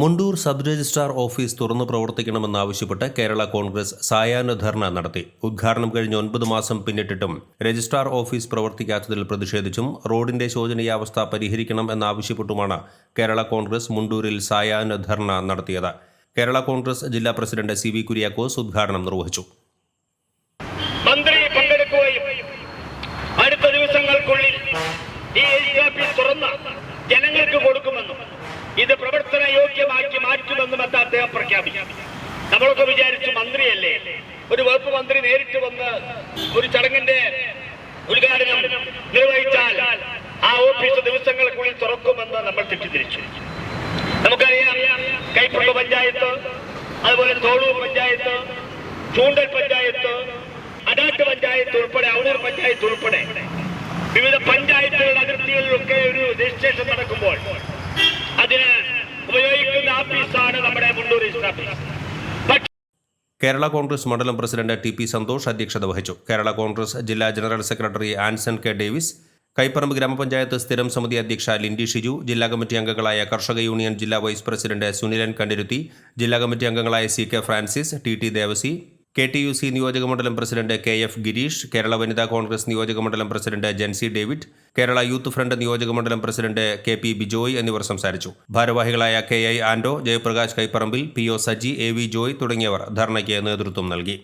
Mundur sub registrar office തുറന്നു പ്രവർത്തിക്കണമെന്നാവശ്യപ്പെട്ട് കേരള കോൺഗ്രസ് സായാഹ്ന ധർണ നടത്തി. ഉദ്ഘാടനം കഴിഞ്ഞ് ഒൻപത് മാസം പിന്നിട്ടിട്ടും രജിസ്ട്രാർ ഓഫീസ് പ്രവർത്തിക്കാത്തതിൽ പ്രതിഷേധിച്ചും റോഡിന്റെ ശോചനീയാവസ്ഥ പരിഹരിക്കണം എന്നാവശ്യപ്പെട്ടുമാണ് കേരള കോൺഗ്രസ് മുണ്ടൂരിൽ സായാഹ്ന ധർണ നടത്തിയത്. കേരള കോൺഗ്രസ് ജില്ലാ പ്രസിഡന്റ് സി വി കുര്യാക്കോസ് ഉദ്ഘാടനം നിർവഹിച്ചു. മന്ത്രി പങ്കെടുക്കുകയും അടുത്ത ദിവസങ്ങൾക്കുള്ളിൽ തുറന്ന് പ്രവർത്തന യോഗ്യമാക്കി മാറ്റുമെന്നും അത് അദ്ദേഹം പ്രഖ്യാപിച്ചു. നമ്മളൊക്കെ വിചാരിച്ചു മന്ത്രിയല്ലേ. ഒരു വകുപ്പ് മന്ത്രി നേരിട്ട് വന്ന് ഒരു ചടങ്ങിന്റെ ഉദ്ഘാടനം നിർവഹിച്ചാൽ ആ ഓഫീസ് ദിവസങ്ങൾക്കുള്ളിൽ തുറക്കുമെന്ന് നമ്മൾ തെറ്റിദ്ധരിച്ചു. നമുക്കറിയാം കൈപ്പുള്ള പഞ്ചായത്ത് അതുപോലെ തോളൂർ പഞ്ചായത്ത് ചൂണ്ടൽ പഞ്ചായത്ത് അടാട്ട് പഞ്ചായത്ത് ഉൾപ്പെടെ ഔണൂർ പഞ്ചായത്ത് ഉൾപ്പെടെ വിവിധ പഞ്ചായത്തുകളുടെ അതിർത്തികളിലൊക്കെ ഒരു രജിസ്ട്രേഷൻ നടക്കുമ്പോൾ കേരള കോൺഗ്രസ് മണ്ഡലം പ്രസിഡന്റ് ടി പി സന്തോഷ് അധ്യക്ഷത വഹിച്ചു. കേരള കോൺഗ്രസ് ജില്ലാ general secretary Anson K Davis Kaiparambu ഗ്രാമപഞ്ചായത്ത് സ്ഥിരം സമിതി അധ്യക്ഷ ലിൻഡി ഷിജു ജില്ലാ കമ്മിറ്റി അംഗങ്ങളായ കർഷക യൂണിയൻ ജില്ലാ വൈസ് പ്രസിഡന്റ് സുനിലൻ കണ്ടിരുത്തി ജില്ലാ കമ്മിറ്റി അംഗങ്ങളായ C K Francis T T Devasi K T U C നിയോജകമണ്ഡലം president K F Girish Kerala Vanitha Congress നിയോജകമണ്ഡലം president Jency David Kerala Youth Front നിയോജകമണ്ഡലം പ്രസിഡന്റ് കെ പി ബിജോയ് എന്നിവർ സംസാരിച്ചു. ഭാരവാഹികളായ K I Anto Jayaprakash കൈപ്പറമ്പിൽ P O Saji A V Joy തുടങ്ങിയവർ ധർണയ്ക്ക് നേതൃത്വം നൽകി.